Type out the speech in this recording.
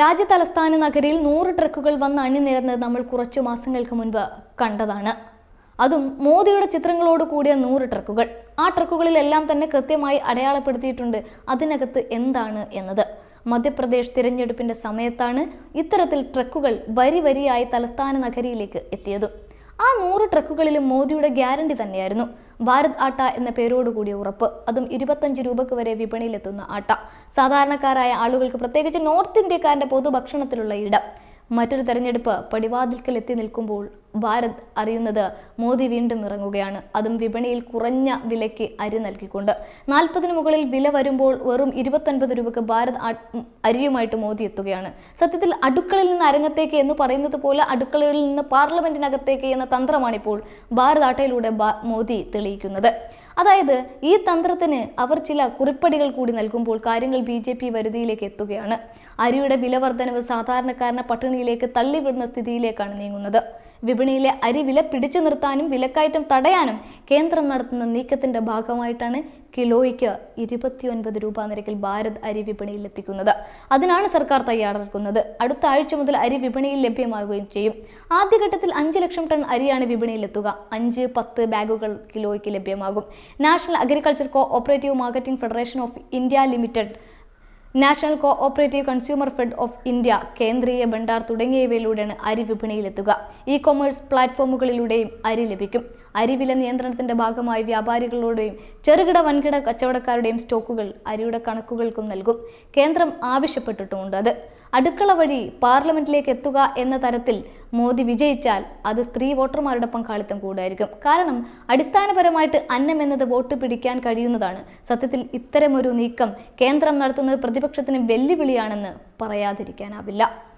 രാജ്യ തലസ്ഥാന നഗരിയിൽ നൂറ് ട്രക്കുകൾ വന്ന് അണിനിരന്നത് നമ്മൾ കുറച്ചു മാസങ്ങൾക്ക് മുൻപ് കണ്ടതാണ്. അതും മോദിയുടെ ചിത്രങ്ങളോട് കൂടിയ നൂറ് ട്രക്കുകൾ. ആ ട്രക്കുകളിലെല്ലാം തന്നെ കൃത്യമായി അടയാളപ്പെടുത്തിയിട്ടുണ്ട് അതിനകത്ത് എന്താണ് എന്നത്. മധ്യപ്രദേശ് തിരഞ്ഞെടുപ്പിന്റെ സമയത്താണ് ഇത്തരത്തിൽ ട്രക്കുകൾ വരി വരിയായി തലസ്ഥാന നഗരിയിലേക്ക് എത്തിയതും. ആ നൂറ് ട്രക്കുകളിലും മോദിയുടെ ഗ്യാരണ്ടി തന്നെയായിരുന്നു. ഭാരത് ആട്ട എന്ന പേരോടുകൂടിയ ഉറപ്പ്. അതും ഇരുപത്തഞ്ച് രൂപക്ക് വരെ വിപണിയിലെത്തുന്ന ആട്ട. സാധാരണക്കാരായ ആളുകൾക്ക് പ്രത്യേകിച്ച് നോർത്ത് ഇന്ത്യക്കാരന്റെ പൊതുഭക്ഷണത്തിലുള്ള ഇടം. മറ്റൊരു തെരഞ്ഞെടുപ്പ് പടിവാതിൽക്കൽ എത്തി നിൽക്കുമ്പോൾ ഭാരത് അറിയുന്നത് മോദി വീണ്ടും ഇറങ്ങുകയാണ്. അതും വിപണിയിൽ കുറഞ്ഞ വിലയ്ക്ക് അരി നൽകിക്കൊണ്ട്. നാൽപ്പതിന് മുകളിൽ വില വരുമ്പോൾ വെറും ഇരുപത്തൊൻപത് രൂപക്ക് ഭാരത് അരിയുമായിട്ട് മോദി എത്തുകയാണ്. സത്യത്തിൽ അടുക്കളയിൽ നിന്ന് അരങ്ങത്തേക്ക് എന്ന് പറയുന്നത് പോലെ അടുക്കളയിൽ നിന്ന് പാർലമെന്റിനകത്തേക്ക് എന്ന തന്ത്രമാണിപ്പോൾ ഭാരത് ആട്ടയിലൂടെ ബാ- മോദി തെളിയിക്കുന്നത്. അതായത് ഈ തന്ത്രത്തിന് അവർ ചില കുറിപ്പടികൾ കൂടി നൽകുമ്പോൾ കാര്യങ്ങൾ ബി ജെ പി വരുതിയിലേക്ക് എത്തുകയാണ്. അരിയുടെ വിലവർദ്ധനവ് സാധാരണക്കാരനെ പട്ടിണിയിലേക്ക് തള്ളിവിടുന്ന സ്ഥിതിയിലേക്കാണ് നീങ്ങുന്നത്. വിപണിയിലെ അരി വില പിടിച്ചു നിർത്താനും വിലക്കയറ്റം തടയാനും കേന്ദ്രം നടത്തുന്ന നീക്കത്തിന്റെ ഭാഗമായിട്ടാണ് കിലോയ്ക്ക് ഇരുപത്തിയൊൻപത് രൂപ നിരക്കിൽ ഭാരത് അരി വിപണിയിൽ എത്തിക്കുന്നത്. അതിനാണ് സർക്കാർ തയ്യാറെടുക്കുന്നത്. അടുത്ത ആഴ്ച മുതൽ അരി വിപണിയിൽ ലഭ്യമാകുകയും ചെയ്യും. ആദ്യഘട്ടത്തിൽ അഞ്ച് ലക്ഷം ടൺ അരിയാണ് വിപണിയിൽ എത്തുക. അഞ്ച് പത്ത് ബാഗുകൾ കിലോയ്ക്ക് ലഭ്യമാകും. National agriculture co operative marketing federation of India limited national co operative consumer fed of India Kendriya Bhandar തുടങ്ങിയവയിലൂടെയാണ് അരി വിപണിയിലെത്തുക. ഇ കൊമേഴ്സ് പ്ലാറ്റ്ഫോമുകളിലൂടെയും അരി ലഭിക്കും. അരിവില നിയന്ത്രണത്തിന്റെ ഭാഗമായി വ്യാപാരികളുടെയും ചെറുകിട വൻകിട കച്ചവടക്കാരുടെയും സ്റ്റോക്കുകൾ അരിയുടെ കണക്കുകൾക്കും നൽകും. കേന്ദ്രം ആവശ്യപ്പെട്ടിട്ടുമുണ്ട് അത്. അടുക്കള വഴി പാർലമെന്റിലേക്ക് എത്തുക എന്ന തരത്തിൽ മോദി വിജയിച്ചാൽ അത് സ്ത്രീ വോട്ടർമാരുടെ പങ്കാളിത്തം കൂടായിരിക്കും. കാരണം അടിസ്ഥാനപരമായിട്ട് അന്നം എന്നത് വോട്ട് പിടിക്കാൻ കഴിയുന്നതാണ്. സത്യത്തിൽ ഇത്തരമൊരു നീക്കം കേന്ദ്രം നടത്തുന്നത് പ്രതിപക്ഷത്തിന് വെല്ലുവിളിയാണെന്ന് പറയാതിരിക്കാനാവില്ല.